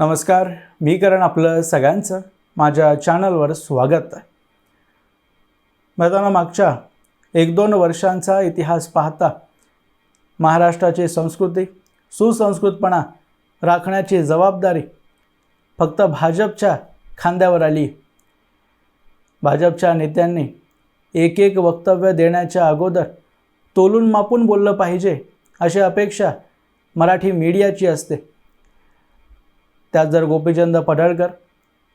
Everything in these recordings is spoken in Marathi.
नमस्कार मी करण आपलं सगळ्यांचं. माझ्या चॅनलवर स्वागत आहे. मित्रांनो मागच्या एक दोन वर्षांचा इतिहास पाहता महाराष्ट्राची संस्कृती सुसंस्कृतपणा राखण्याची जबाबदारी फक्त भाजपच्या खांद्यावर आली. भाजपच्या नेत्यांनी एक एक वक्तव्य देण्याच्या अगोदर तोलून मापून बोललं पाहिजे अशी अपेक्षा मराठी मीडियाची असते. त्यात जर गोपीचंद पडळकर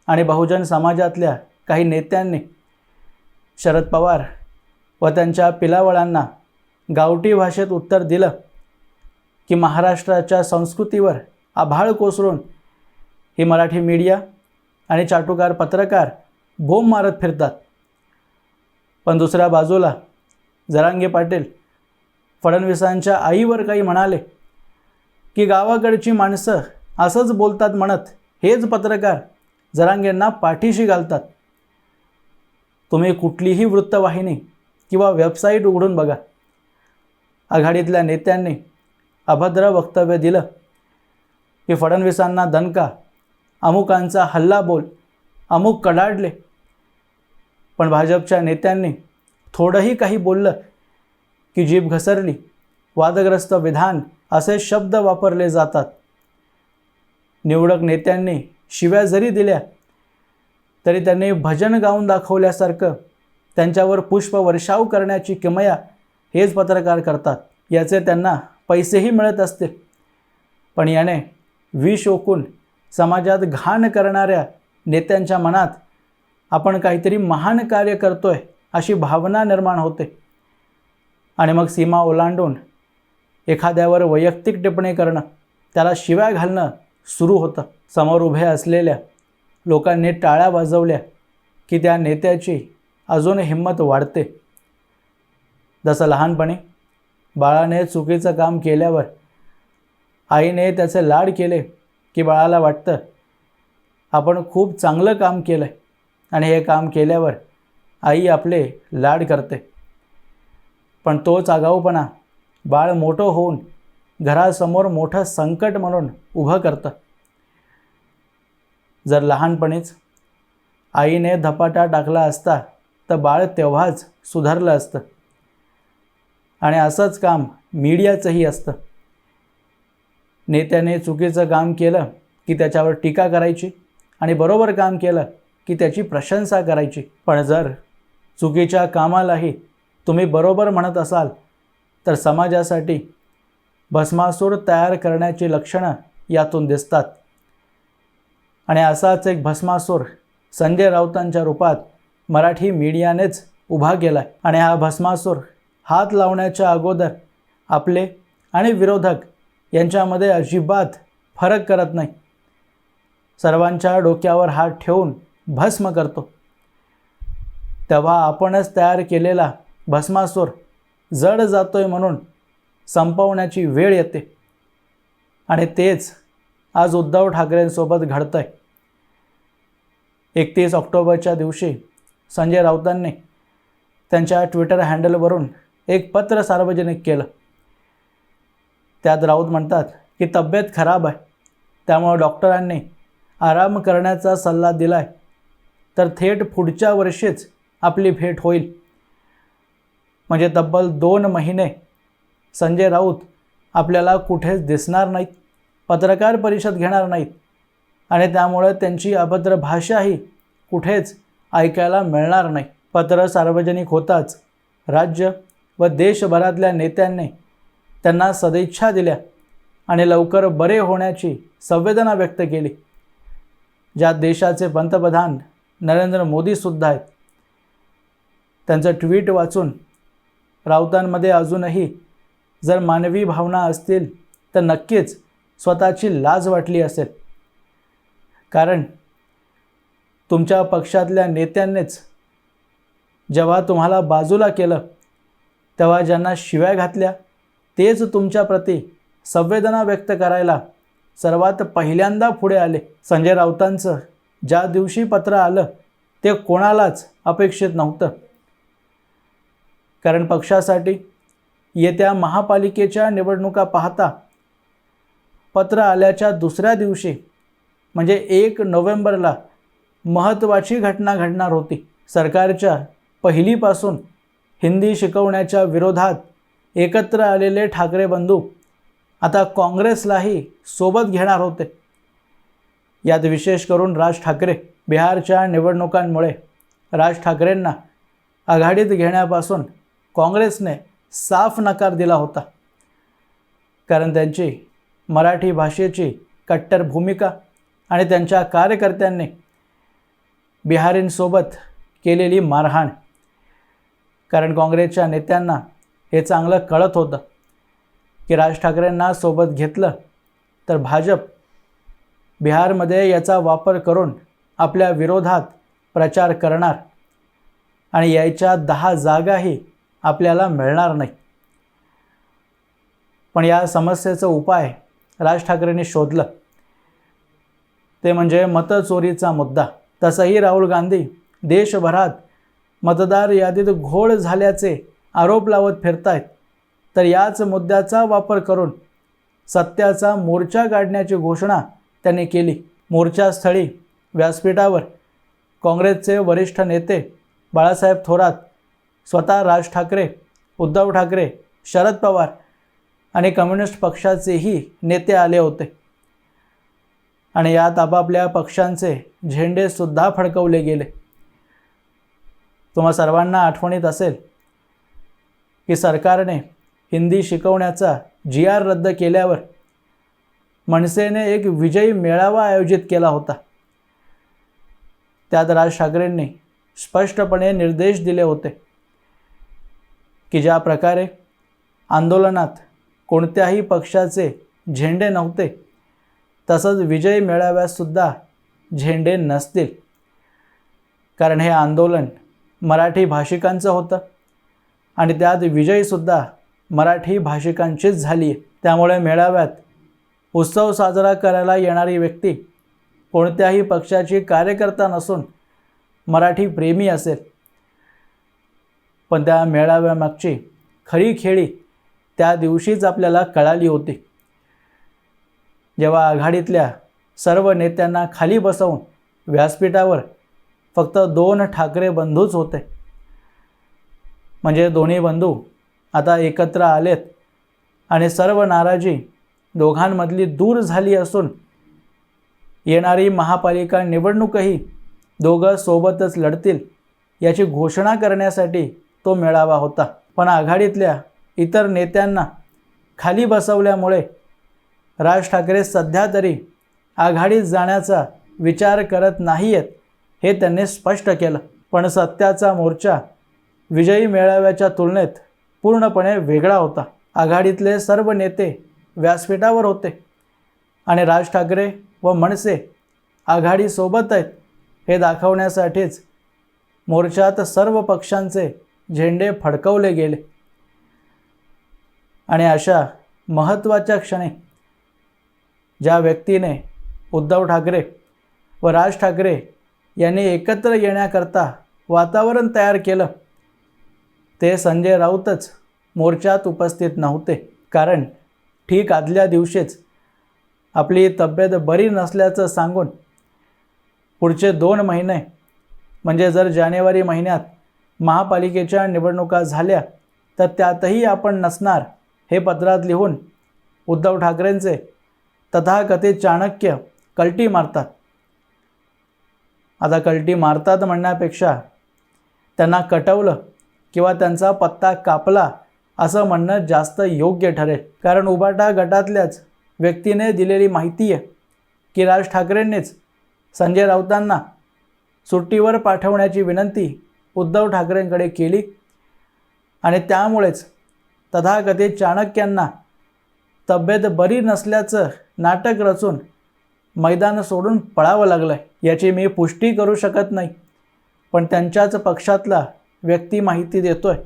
आणि बहुजन समाजातल्या काही नेत्यांनी शरद पवार व त्यांच्या पिलावळांना गावठी भाषेत उत्तर दिलं की महाराष्ट्राच्या संस्कृतीवर आभाळ कोसळून ही मराठी मीडिया आणि चाटुकार पत्रकार बोंब मारत फिरतात. पण दुसऱ्या बाजूला जरांगे पाटील फडणवीसांच्या आईवर काही म्हणाले की गावाकडची माणसं असंच बोलतात म्हणत हेच पत्रकार जरांगेंना पाठीशी घालतात. तुम्ही कुठलीही वृत्तवाहिनी किंवा वेबसाईट उघडून बघा. आघाडीतल्या नेत्यांनी अभद्र वक्तव्य दिलं. की फडणवीसांना दणका अमुकांचा हल्ला बोल अमुक कडाडले. पण भाजपच्या नेत्यांनी थोडंही काही बोललं की जीभ घसरली. वादग्रस्त विधान असे शब्द वापरले जातात. निवडक नेत्यांनी शिव्या जरी दिल्या तरी त्यांनी भजन गाऊन दाखवल्यासारखं त्यांच्यावर पुष्पवर्षाव करण्याची किमया हेच पत्रकार करतात. याचे त्यांना पैसेही मिळत असतील. पण याने विष ओकून समाजात घाण करणाऱ्या नेत्यांच्या मनात आपण काहीतरी महान कार्य करतोय अशी भावना निर्माण होते. आणि मग सीमा ओलांडून एखाद्यावर वैयक्तिक टिप्पणी करणं त्याला शिव्या घालणं सुरू होतं. समोर उभे असलेल्या लोकांनी टाळ्या वाजवल्या की त्या नेत्याची अजून हिंमत वाढते. जसं लहानपणी बाळाने चुकीचं काम केल्यावर आईने त्याचे लाड केले की बाळाला वाटतं आपण खूप चांगलं काम केलं आहे आणि हे काम केल्यावर आई आपले लाड करते. पण तोच आगाऊपणा बाळ मोठं होऊन घरासमोर मोठं संकट म्हणून उभं करतं. जर लहानपणीच आईने धपाटा टाकला असता तर बाळ तेव्हाच सुधारलं असतं. आणि असंच काम मीडियाचंही असतं. नेत्याने चुकीचं काम केलं की त्याच्यावर टीका करायची आणि बरोबर काम केलं की त्याची प्रशंसा करायची. पण जर चुकीच्या कामालाही तुम्ही बरोबर म्हणत असाल तर समाजासाठी भस्मासूर तयार करण्याची लक्षणं यातून दिसतात. आणि असाच एक भस्मासूर संजय राऊतांच्या रूपात मराठी मीडियानेच उभा केला आहे आणि हा भस्मासूर हात लावण्याच्या अगोदर आपले आणि विरोधक यांच्यामध्ये अजिबात फरक करत नाही. सर्वांच्या डोक्यावर हात ठेवून भस्म करतो. तेव्हा आपणच तयार केलेला भस्मासूर जड जातोय म्हणून संपवण्याची वेळ येते. आणि तेच आज उद्धव ठाकरेंसोबत घडतं आहे एकतीस ऑक्टोबरच्या दिवशी संजय राऊतांनी त्यांच्या ट्विटर हँडलवरून एक पत्र सार्वजनिक केलं. त्यात राऊत म्हणतात की तब्येत खराब आहे. त्यामुळं डॉक्टरांनी आराम करण्याचा सल्ला दिला आहे तर थेट पुढच्या वर्षीच आपली भेट होईल. म्हणजे तब्बल दोन महिने संजय राऊत आपल्याला कुठेच दिसणार नाहीत पत्रकार परिषद घेणार नाहीत आणि त्यामुळे त्यांची अभद्र भाषाही कुठेच ऐकायला मिळणार नाही. पत्र सार्वजनिक होताच राज्य व देशभरातल्या नेत्यांनी त्यांना सदिच्छा दिल्या आणि लवकर बरे होण्याची संवेदना व्यक्त केली. ज्यात देशाचे पंतप्रधान नरेंद्र मोदीसुद्धा आहेत. त्यांचं ट्विट वाचून राऊतांमध्ये अजूनही जर मानवी भावना असतील तर नक्कीच स्वतःची लाज वाटली असेल. कारण तुमच्या पक्षातल्या नेत्यांनीच जेव्हा तुम्हाला बाजूला केलं तेव्हा ज्यांना शिव्या घातल्या तेच तुमच्याप्रती संवेदना व्यक्त करायला सर्वात पहिल्यांदा पुढे आले. संजय राऊतांचं ज्या दिवशी पत्र आलं ते कोणालाच अपेक्षित नव्हतं. कारण पक्षासाठी येत्या महापालिकेच्या निवडणुका पाहता पत्र आल्याच्या दुसऱ्या दिवशी म्हणजे एक नोव्हेंबरला महत्त्वाची घटना घडणार होती. सरकारच्या पहिलीपासून हिंदी शिकवण्याच्या विरोधात एकत्र आलेले ठाकरे बंधू आता काँग्रेसलाही सोबत घेणार होते. यात विशेष करून राज ठाकरे बिहारच्या निवडणुकांमुळे राज ठाकरेंना आघाडीत घेण्यापासून काँग्रेसने साफ नकार दिला होता. कारण त्यांची मराठी भाषेची कट्टर भूमिका आणि त्यांच्या कार्यकर्त्यांनी बिहारींसोबत केलेली मारहाण कारण काँग्रेसच्या नेत्यांना हे चांगलं कळत होतं की राज ठाकरेंना सोबत घेतलं तर भाजप बिहारमध्ये याचा वापर करून आपल्या विरोधात प्रचार करणार आणि यायच्या दहा जागाही आपल्याला मिळणार नाही. पण या समस्येचं उपाय राज ठाकरेंनी शोधलं. ते म्हणजे मतचोरीचा मुद्दा. तसंही राहुल गांधी देशभरात मतदार यादीत घोळ झाल्याचे आरोप लावत फिरतायत. तर याच मुद्द्याचा वापर करून सत्याचा मोर्चा काढण्याची घोषणा त्यांनी केली. मोर्चास्थळी व्यासपीठावर काँग्रेसचे वरिष्ठ नेते बाळासाहेब थोरात स्वतः राज ठाकरे उद्धव ठाकरे शरद पवार आणि कम्युनिस्ट पक्षाचेही नेते आले होते. आणि यात आपापल्या पक्षांचे झेंडेसुद्धा फडकवले गेले. तुम्हा सर्वांना आठवणीत असेल की सरकारने हिंदी शिकवण्याचा जी आर रद्द केल्यावर मनसेने एक विजयी मेळावा आयोजित केला होता. त्यात राज ठाकरेंनी स्पष्टपणे निर्देश दिले होते. की ज्या प्रकारे आंदोलनात कोणत्याही पक्षाचे झेंडे नव्हते तसंच विजय मेळाव्यातसुद्धा झेंडे नसतील. कारण हे आंदोलन मराठी भाषिकांचं होतं आणि त्यात विजयीसुद्धा मराठी भाषिकांचीच झाली आहे त्यामुळे मेळाव्यात उत्सव साजरा करायला येणारी व्यक्ती कोणत्याही पक्षाची कार्यकर्ता नसून मराठी प्रेमी असेल. पण त्या मेळाव्यामागची खरी खेळी त्या दिवशीच आपल्याला कळाली होती. जेव्हा आघाडीतल्या सर्व नेत्यांना खाली बसवून व्यासपीठावर फक्त दोन ठाकरे बंधूच होते. म्हणजे दोन्ही बंधू आता एकत्र आलेत आणि सर्व नाराजी दोघांमधली दूर झाली असून येणारी महापालिका निवडणूकही दोघं सोबतच लढतील याची घोषणा करण्यासाठी तो मेळावा होता. पण आघाडीतल्या इतर नेत्यांना खाली बसवल्यामुळे राज ठाकरे सध्या तरी आघाडीत जाण्याचा विचार करत नाही आहेत हे त्यांनी स्पष्ट केलं. पण सत्याचा मोर्चा विजयी मेळाव्याच्या तुलनेत पूर्णपणे वेगळा होता. आघाडीतले सर्व नेते व्यासपीठावर होते आणि राज ठाकरे व मनसे आघाडीसोबत आहेत हे दाखवण्यासाठीच मोर्चात सर्व पक्षांचे झेंडे फडकवले गेले. आणि अशा महत्त्वाच्या क्षणी ज्या व्यक्तीने उद्धव ठाकरे व राज ठाकरे यांनी एकत्र येण्याकरता वातावरण तयार केलं ते संजय राऊतच मोर्चात उपस्थित नव्हते. कारण ठीक आदल्या दिवशीच आपली तब्येत बरी नसल्याचं सांगून पुढचे दोन महिने म्हणजे जर जानेवारी महिन्यात महापालिकेच्या निवडणुका झाल्या तर त्यातही आपण नसणार हे पत्रात लिहून उद्धव ठाकरेंचे तथाकथित चाणक्य कलटी मारतात. आता कलटी मारतात म्हणण्यापेक्षा त्यांना कटवलं किंवा त्यांचा पत्ता कापला असं म्हणणं जास्त योग्य ठरेल. कारण उबाटा गटातल्याच व्यक्तीने दिलेली माहिती आहे की राज ठाकरेंनीच संजय राऊतांना सुट्टीवर पाठवण्याची विनंती उद्धव ठाकरेंकडे केली. आणि त्यामुळेच तथाकथित चाणक्यांना तब्येत बरी नसल्याचं नाटक रचून मैदान सोडून पळावं लागलं आहे याची मी पुष्टी करू शकत नाही. पण त्यांच्याच पक्षातला व्यक्ती माहिती देतो आहे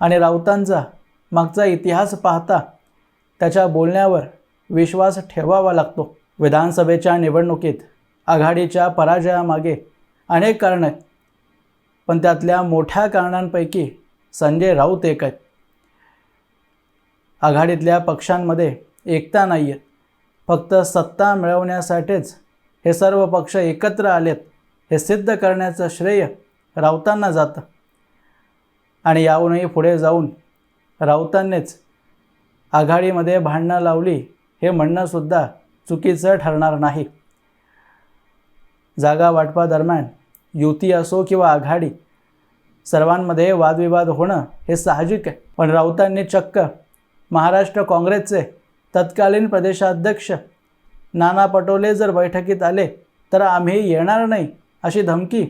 आणि राऊतांचा मागचा इतिहास पाहता त्याच्या बोलण्यावर विश्वास ठेवावा लागतो. विधानसभेच्या निवडणुकीत आघाडीच्या पराजयामागे अनेक कारणं आहेत पण त्यातल्या मोठ्या कारणांपैकी संजय राऊत एक आहेत. आघाडीतल्या पक्षांमध्ये एकता नाही आहे फक्त सत्ता मिळवण्यासाठीच हे सर्व पक्ष एकत्र आलेत हे सिद्ध करण्याचं श्रेय राऊतांना जातं. आणि याहूनही पुढे जाऊन राऊतांनीच आघाडीमध्ये भांडणं लावली हे म्हणणंसुद्धा चुकीचं ठरणार नाही. जागा वाटपादरम्यान युती असो किंवा आघाडी सर्वांमध्ये वादविवाद होणं हे साहजिक आहे. पण राऊतांनी चक्क महाराष्ट्र काँग्रेसचे तत्कालीन प्रदेशाध्यक्ष नाना पटोले जर बैठकीत आले तर आम्ही येणार नाही अशी धमकी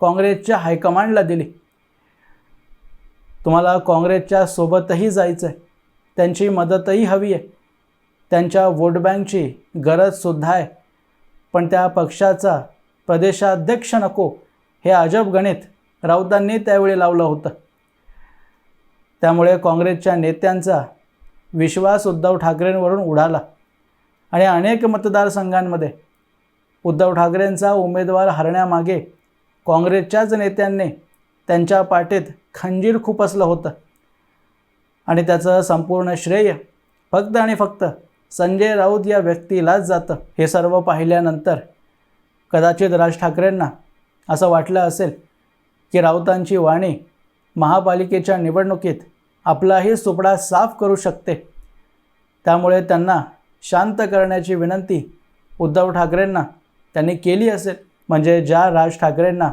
काँग्रेसच्या हायकमांडला दिली. तुम्हाला काँग्रेसच्या सोबतही जायचं आहे. त्यांची मदतही हवी आहे. त्यांच्या वोट बँकची गरजसुद्धा आहे. पण त्या पक्षाचा प्रदेशाध्यक्ष नको हे अजब गणित राऊतांनी त्यावेळी लावलं होतं. त्यामुळे काँग्रेसच्या नेत्यांचा विश्वास उद्धव ठाकरेंवरून उडाला आणि अनेक मतदारसंघांमध्ये उद्धव ठाकरेंचा उमेदवार हरण्यामागे काँग्रेसच्याच नेत्यांनी त्यांच्या पाठीत खंजीर खुपसलं होतं आणि त्याचं संपूर्ण श्रेय फक्त आणि फक्त संजय राऊत या व्यक्तीलाच जातं हे सर्व पाहिल्यानंतर कदाचित राज ठाकरेंना असं वाटलं असेल की राऊतांची वाणी महापालिकेच्या निवडणुकीत आपलाही सुपडा साफ करू शकते. त्यामुळे त्यांना शांत करण्याची विनंती उद्धव ठाकरेंना त्यांनी केली असेल. म्हणजे ज्या राज ठाकरेंना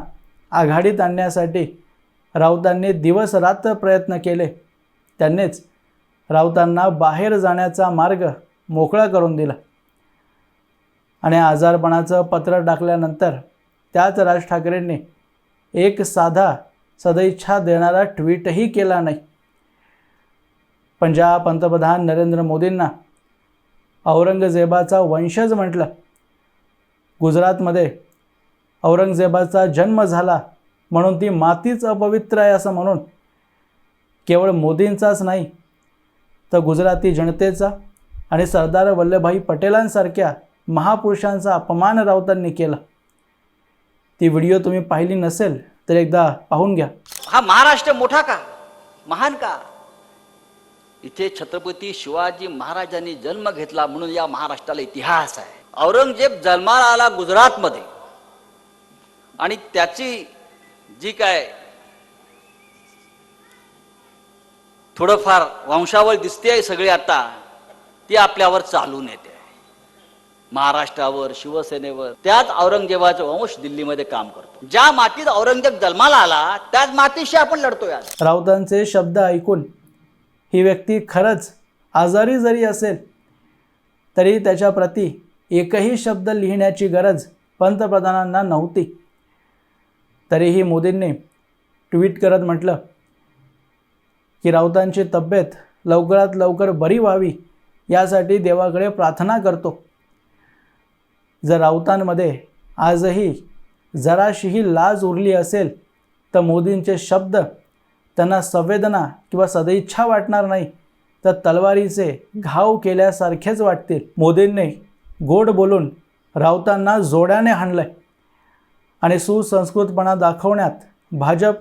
आघाडीत आणण्यासाठी राऊतांनी दिवस रात्र प्रयत्न केले त्यांनीच राऊतांना बाहेर जाण्याचा मार्ग मोकळा करून दिला. आणि आजारपणाचं पत्र टाकल्यानंतर त्याच राज ठाकरेंनी एक साधा सदैच्छा देणारा ट्विटही केला नाही. पण ज्या पंतप्रधान नरेंद्र मोदींना औरंगजेबाचा वंशज म्हटलं. गुजरातमध्ये औरंगजेबाचा जन्म झाला म्हणून ती मातीच अपवित्र आहे असं म्हणून केवळ मोदींचाच नाही तर गुजराती जनतेचा आणि सरदार वल्लभभाई पटेलांसारख्या महापुरुषांचा अपमान राऊतांनी केला. ती व्हिडिओ तुम्ही पाहिली नसेल तर एकदा पाहून घ्या. हा महाराष्ट्र मोठा का? महान का? इथे छत्रपती शिवाजी महाराजांनी जन्म घेतला म्हणून या महाराष्ट्राला इतिहास आहे. औरंगजेब जन्माला आला गुजरातमध्ये. आणि त्याची जी काय थोडंफार वंशावळ दिसते सगळी आता ती आपल्यावर चालून येते. महाराष्ट्रावर शिवसेनेवर त्याच औरंगजेबाचा वंश दिल्लीमध्ये काम करतो. ज्या मातीत औरंगजेब जन्माला आला त्याच मातीशी आपण लढतोय राऊतांचे शब्द ऐकून ही व्यक्ती खरंच आजारी जरी असेल तरी त्याच्याप्रती एकही शब्द लिहिण्याची गरज पंतप्रधानांना नव्हती. तरीही मोदींनी ट्विट करत म्हटलं की राऊतांची तब्येत लवकरात लवकर बरी व्हावी यासाठी देवाकडे प्रार्थना करतो. जर राऊतांमध्ये आजही जराशीही लाज उरली असेल तर मोदींचे शब्द त्यांना संवेदना किंवा सदैच्छा वाटणार नाही तर तलवारीचे घाव केल्यासारखेच वाटतील. मोदींनी गोड बोलून राऊतांना जोड्याने हाणलंय आणि सुसंस्कृतपणा दाखवण्यात भाजप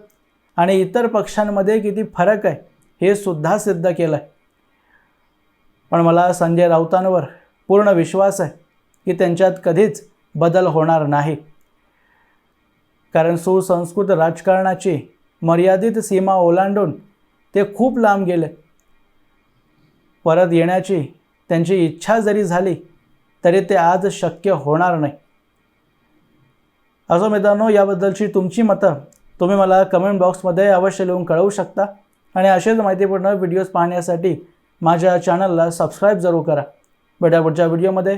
आणि इतर पक्षांमध्ये किती फरक आहे हे सुद्धा सिद्ध केलं आहे पण मला संजय राऊतांवर पूर्ण विश्वास आहे. की त्यांच्यात कधीच बदल होणार नाही. कारण सुसंस्कृत राजकारणाची मर्यादित सीमा ओलांडून ते खूप लांब गेले. परत येण्याची त्यांची इच्छा जरी झाली तरी ते आज शक्य होणार नाही. असो मित्रांनो याबद्दलची तुमची मतं तुम्ही मला कमेंट बॉक्समध्ये अवश्य लिहून कळवू शकता. आणि असेच माहितीपूर्ण व्हिडिओज पाहण्यासाठी माझ्या चॅनलला सबस्क्राईब जरूर करा. भेटा पुढच्या व्हिडिओमध्ये